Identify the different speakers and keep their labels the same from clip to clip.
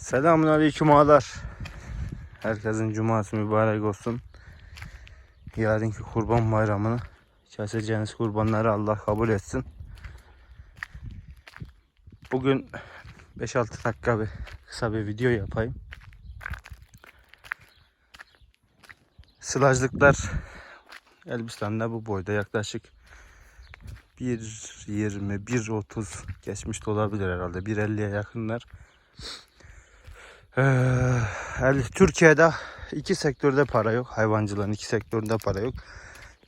Speaker 1: Selamun aleyküm ağalar. Herkesin cuması mübarek olsun. Yarınki kurban bayramını keseceğiniz kurbanları Allah kabul etsin. Bugün 5-6 dakika bir kısa bir video yapayım. Sılajlıklar Elbistan'da bu boyda yaklaşık 1.20 1.30 geçmiş de olabilir herhalde 1.50'ye yakınlar. Ee, Türkiye'de iki sektörde para yok. Hayvancılığın iki sektöründe para yok.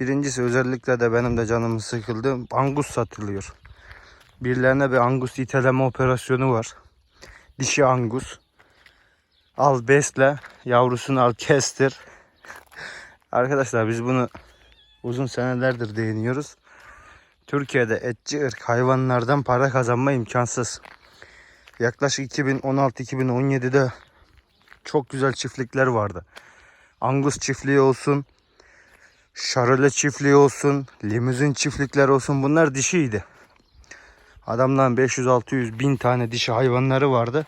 Speaker 1: Birincisi özellikle de benim de canımı sıkıldı. Angus satılıyor. Birilerine bir angus iteleme operasyonu var. Dişi angus. Al besle, yavrusunu al kestir. Arkadaşlar biz bunu uzun senelerdir değiniyoruz. Türkiye'de etçi ırk hayvanlardan para kazanma imkansız. Yaklaşık 2016-2017'de çok güzel çiftlikler vardı. Angus çiftliği olsun, Şarole çiftliği olsun, limuzin çiftlikler olsun bunlar dişiydi. Adamdan 500-600 bin tane dişi hayvanları vardı.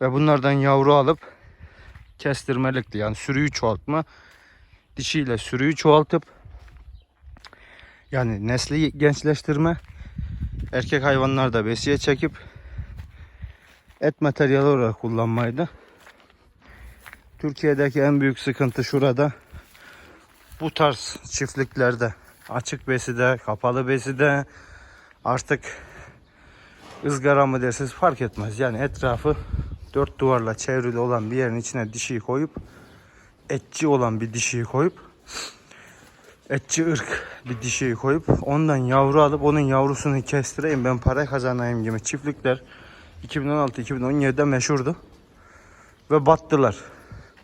Speaker 1: Ve bunlardan yavru alıp kestirmelikti. Yani sürüyü çoğaltma. Dişiyle sürüyü çoğaltıp yani nesli gençleştirme. Erkek hayvanlar da besiye çekip et materyali olarak kullanmaydı. Türkiye'deki en büyük sıkıntı şurada. Bu tarz çiftliklerde açık beside, kapalı beside artık ızgara mı dersiniz fark etmez. Yani etrafı dört duvarla çevrili olan bir yerin içine dişiyi koyup etçi olan bir dişiyi koyup etçi ırk bir dişiyi koyup ondan yavru alıp onun yavrusunu kestireyim ben para kazanayım gibi çiftlikler 2016-2017'de meşhurdu. Ve battılar.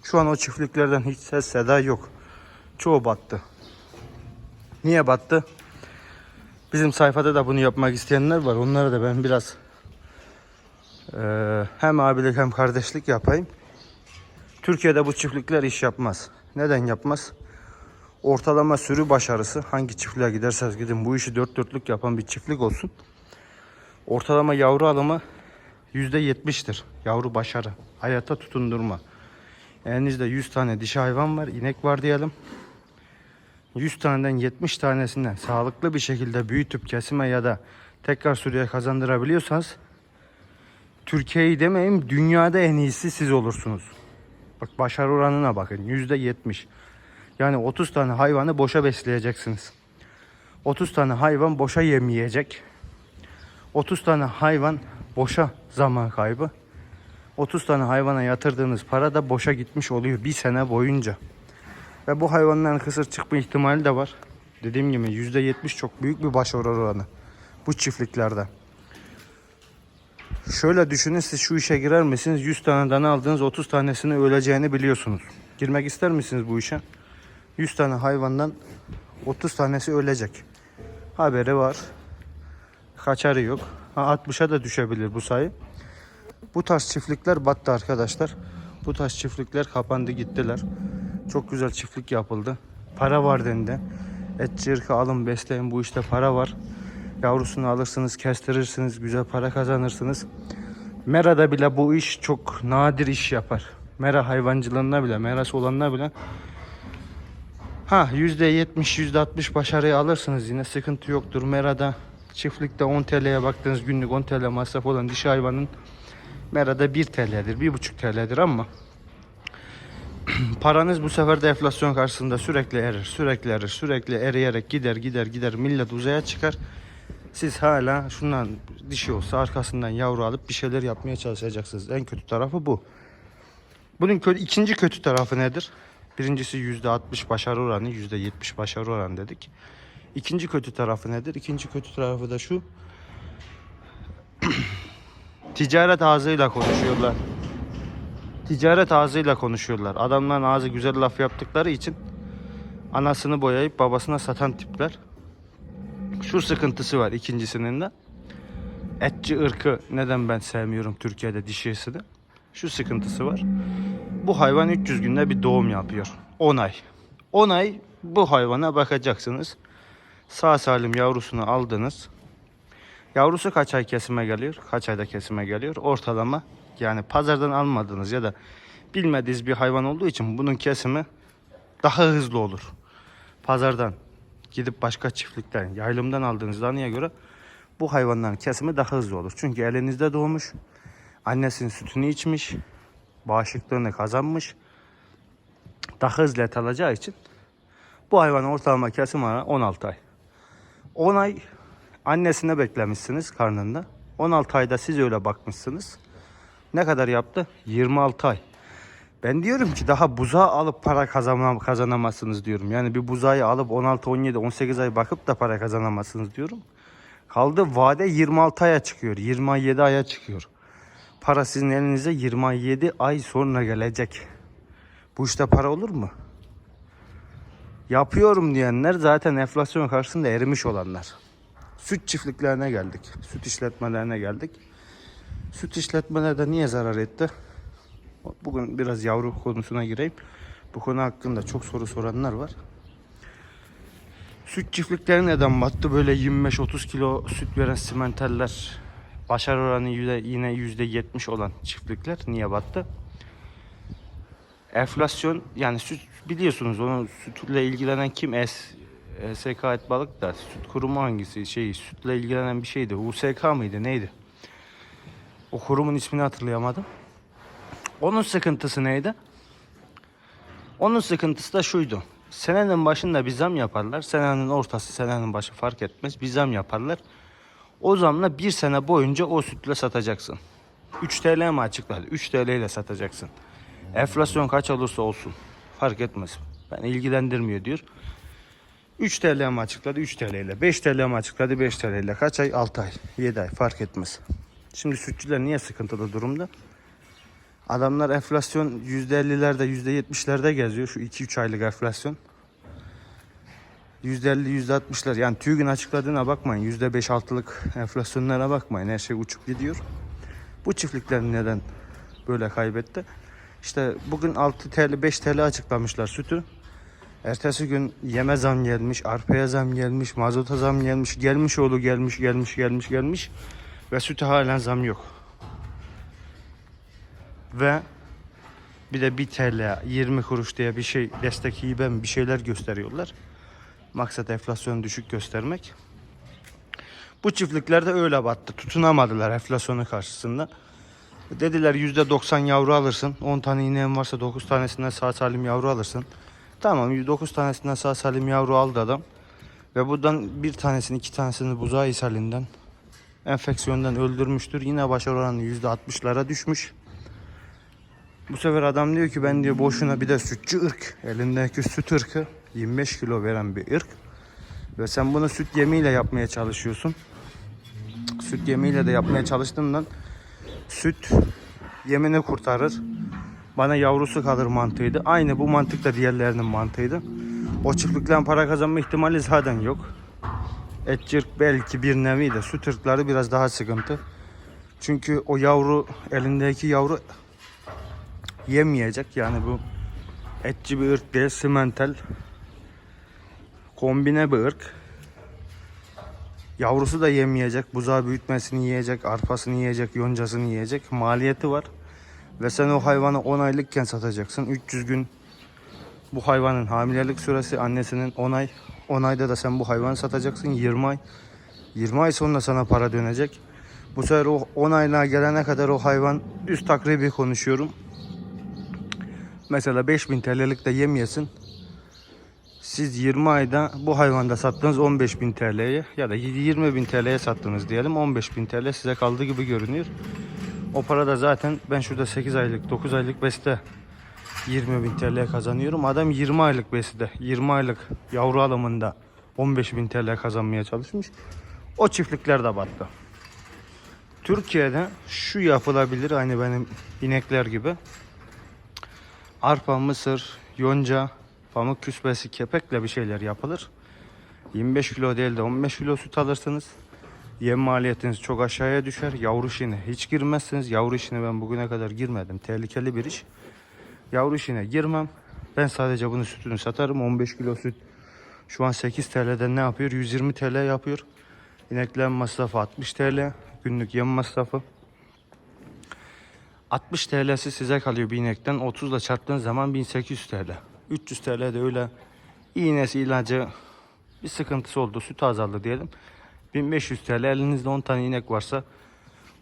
Speaker 1: Şu an o çiftliklerden hiç ses seda yok. Çoğu battı. Niye battı? Bizim sayfada da bunu yapmak isteyenler var. Onlara da ben biraz eee, hem abilik hem kardeşlik yapayım. Türkiye'de bu çiftlikler iş yapmaz. Neden yapmaz? Ortalama sürü başarısı hangi çiftliğe giderseniz gidin bu işi dört dörtlük yapan bir çiftlik olsun. Ortalama yavru alımı %70'tir. Yavru başarı. Hayata tutundurma. Elinizde 100 tane dişi hayvan var, inek var diyelim. 100 taneden 70 tanesinden sağlıklı bir şekilde büyütüp kesime ya da tekrar sürüye kazandırabiliyorsanız Türkiye'yi demeyeyim dünyada en iyisi siz olursunuz. Bak başarı oranına bakın %70. Yani 30 tane hayvanı boşa besleyeceksiniz. 30 tane hayvan boşa yemeyecek. 30 tane hayvan boşa zaman kaybı. 30 tane hayvana yatırdığınız para da boşa gitmiş oluyor bir sene boyunca. Ve bu hayvanların kısır çıkma ihtimali de var. Dediğim gibi %70 çok büyük bir başarı oranı bu çiftliklerde. Şöyle düşünün siz şu işe girer misiniz? 100 tane dana aldınız 30 tanesini öleceğini biliyorsunuz. Girmek ister misiniz bu işe? 100 tane hayvandan 30 tanesi ölecek. Haberi var. Kaçarı yok. Ha, 60'a da düşebilir bu sayı. Bu tarz çiftlikler battı arkadaşlar. Bu tarz çiftlikler kapandı gittiler. Çok güzel çiftlik yapıldı. Para var dendi. Et ırkı alın besleyin bu işte para var. Yavrusunu alırsınız kestirirsiniz güzel para kazanırsınız. Mera'da bile bu iş çok nadir iş yapar. Mera hayvancılığında bile, merası olanlar bile Ha %70 %60 başarıyı alırsınız yine sıkıntı yoktur. Mera'da çiftlikte 10 TL'ye baktığınız günlük 10 TL masraf olan dişi hayvanın Mera'da 1 TL'dir, 1,5 TL'dir ama paranız bu sefer de enflasyon karşısında sürekli erir, sürekli erir, sürekli eriyerek gider gider gider millet uzaya çıkar. Siz hala şundan dişi olsa arkasından yavru alıp bir şeyler yapmaya çalışacaksınız. En kötü tarafı bu. Bunun kö- ikinci kötü tarafı nedir? Birincisi %60 başarı oranı, %70 başarı oranı dedik. İkinci kötü tarafı nedir? İkinci kötü tarafı da şu. Ticaret ağzıyla konuşuyorlar. Ticaret ağzıyla konuşuyorlar. Adamların ağzı güzel laf yaptıkları için anasını boyayıp babasına satan tipler. Şu sıkıntısı var ikincisinin de. Etçi ırkı neden ben sevmiyorum Türkiye'de dişisini? Şu sıkıntısı var. Bu hayvan 300 günde bir doğum yapıyor. 10 ay. 10 ay bu hayvana bakacaksınız. Sağ salim yavrusunu aldınız. Yavrusu kaç ay kesime geliyor? Kaç ayda kesime geliyor? Ortalama yani pazardan almadığınız ya da bilmediğiniz bir hayvan olduğu için bunun kesimi daha hızlı olur. Pazardan gidip başka çiftlikten, yaylımdan aldığınız danıya göre bu hayvanların kesimi daha hızlı olur. Çünkü elinizde doğmuş, annesinin sütünü içmiş, bağışıklığını kazanmış, daha hızlı et alacağı için bu hayvanın ortalama kesim oranı 16 ay. 10 ay annesine beklemişsiniz karnında. 16 ayda siz öyle bakmışsınız. Ne kadar yaptı? 26 ay. Ben diyorum ki daha buzağı alıp para kazanam kazanamazsınız diyorum. Yani bir buzağı alıp 16, 17, 18 ay bakıp da para kazanamazsınız diyorum. Kaldı vade 26 aya çıkıyor. 27 aya çıkıyor. Para sizin elinize 27 ay sonra gelecek. Bu işte para olur mu? Yapıyorum diyenler zaten enflasyon karşısında erimiş olanlar. Süt çiftliklerine geldik. Süt işletmelerine geldik. Süt işletmelerde niye zarar etti? Bugün biraz yavru konusuna gireyim. Bu konu hakkında çok soru soranlar var. Süt çiftlikleri neden battı? Böyle 25-30 kilo süt veren simenteller başarı oranı yine %70 olan çiftlikler niye battı? Enflasyon yani süt biliyorsunuz onun sütle ilgilenen kim? Es, SK et balık da süt kurumu hangisi? Şey sütle ilgilenen bir şeydi. USK mıydı neydi? O kurumun ismini hatırlayamadım. Onun sıkıntısı neydi? Onun sıkıntısı da şuydu. Senenin başında bir zam yaparlar. Senenin ortası, senenin başı fark etmez. Bir zam yaparlar. O zamla bir sene boyunca o sütle satacaksın. 3 TL mi açıkladı? 3 TL ile satacaksın. Enflasyon kaç olursa olsun. Fark etmez. Ben ilgilendirmiyor diyor. 3 TL mi açıkladı? 3 TL ile. 5 TL mi açıkladı? 5 TL ile. Kaç ay? 6 ay. 7 ay. Fark etmez. Şimdi sütçüler niye sıkıntılı durumda? Adamlar enflasyon %50'lerde %70'lerde geziyor. Şu 2-3 aylık enflasyon. %50 %60'lar yani TÜİK'in açıkladığına bakmayın. %5-6'lık enflasyonlara bakmayın. Her şey uçup gidiyor. Bu çiftlikler neden böyle kaybetti? İşte bugün 6 TL 5 TL açıklamışlar sütü. Ertesi gün yeme zam gelmiş, arpaya zam gelmiş, mazota zam gelmiş, gelmiş oğlu gelmiş, gelmiş, gelmiş, gelmiş ve sütü halen zam yok. Ve bir de 1 TL 20 kuruş diye bir şey destek hibe bir şeyler gösteriyorlar. Maksat enflasyonu düşük göstermek. Bu çiftlikler de öyle battı. Tutunamadılar enflasyonu karşısında. Dediler %90 yavru alırsın. 10 tane ineğin varsa 9 tanesinden sağ salim yavru alırsın. Tamam 9 tanesinden sağ salim yavru aldı adam. Ve buradan bir tanesini iki tanesini buzağı ishalinden enfeksiyondan öldürmüştür. Yine başarı oranı %60'lara düşmüş. Bu sefer adam diyor ki ben diyor boşuna bir de sütçü ırk. Elindeki süt ırkı 25 kilo veren bir ırk. Ve sen bunu süt yemiyle yapmaya çalışıyorsun. Süt yemiyle de yapmaya çalıştığından süt yemini kurtarır. Bana yavrusu kalır mantığıydı. Aynı bu mantık da diğerlerinin mantığıydı. O çiftlikten para kazanma ihtimali zaten yok. Etçirk belki bir nevi de süt ırkları biraz daha sıkıntı. Çünkü o yavru elindeki yavru yemeyecek. Yani bu etçi bir ırk değil, simental kombine bir ırk. Yavrusu da yemeyecek, buzağı büyütmesini yiyecek, arpasını yiyecek, yoncasını yiyecek. Maliyeti var. Ve sen o hayvanı 10 aylıkken satacaksın. 300 gün bu hayvanın hamilelik süresi annesinin 10 ay. 10 ayda da sen bu hayvanı satacaksın 20 ay. 20 ay sonra sana para dönecek. Bu sefer o 10 aylığa gelene kadar o hayvan üst takribi konuşuyorum. Mesela 5000 TL'lik de yem yesin. Siz 20 ayda bu hayvanda sattığınız 15.000 TL'ye ya da 20.000 TL'ye sattınız diyelim. 15.000 TL size kaldığı gibi görünüyor. O para da zaten ben şurada 8 aylık 9 aylık beste 20.000 TL kazanıyorum. Adam 20 aylık beside 20 aylık yavru alımında 15.000 TL kazanmaya çalışmış. O çiftlikler de battı. Türkiye'de şu yapılabilir aynı benim inekler gibi. Arpa, mısır, yonca, pamuk küspesi, kepekle bir şeyler yapılır. 25 kilo değil de 15 kilo süt alırsınız. Yem maliyetiniz çok aşağıya düşer. Yavru işine hiç girmezsiniz. Yavru işine ben bugüne kadar girmedim. Tehlikeli bir iş. Yavru işine girmem. Ben sadece bunu sütünü satarım. 15 kilo süt şu an 8 TL'den ne yapıyor? 120 TL yapıyor. İneklerin masrafı 60 TL. Günlük yem masrafı. 60 TL'si size kalıyor bir inekten. 30 ile çarptığın zaman 1800 TL. 300 TL de öyle iğnesi ilacı bir sıkıntısı oldu. Süt azaldı diyelim. 1500 TL elinizde 10 tane inek varsa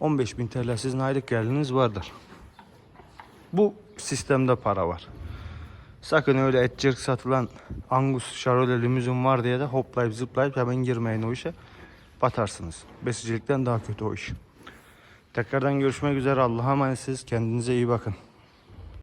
Speaker 1: 15.000 TL sizin aylık geliriniz vardır. Bu sistemde para var. Sakın öyle et cırk satılan Angus, Charolais, limuzin var diye de hoplayıp zıplayıp hemen girmeyin o işe. Batarsınız. Besicilikten daha kötü o iş. Tekrardan görüşmek üzere. Allah'a emanetsiniz. Kendinize iyi bakın.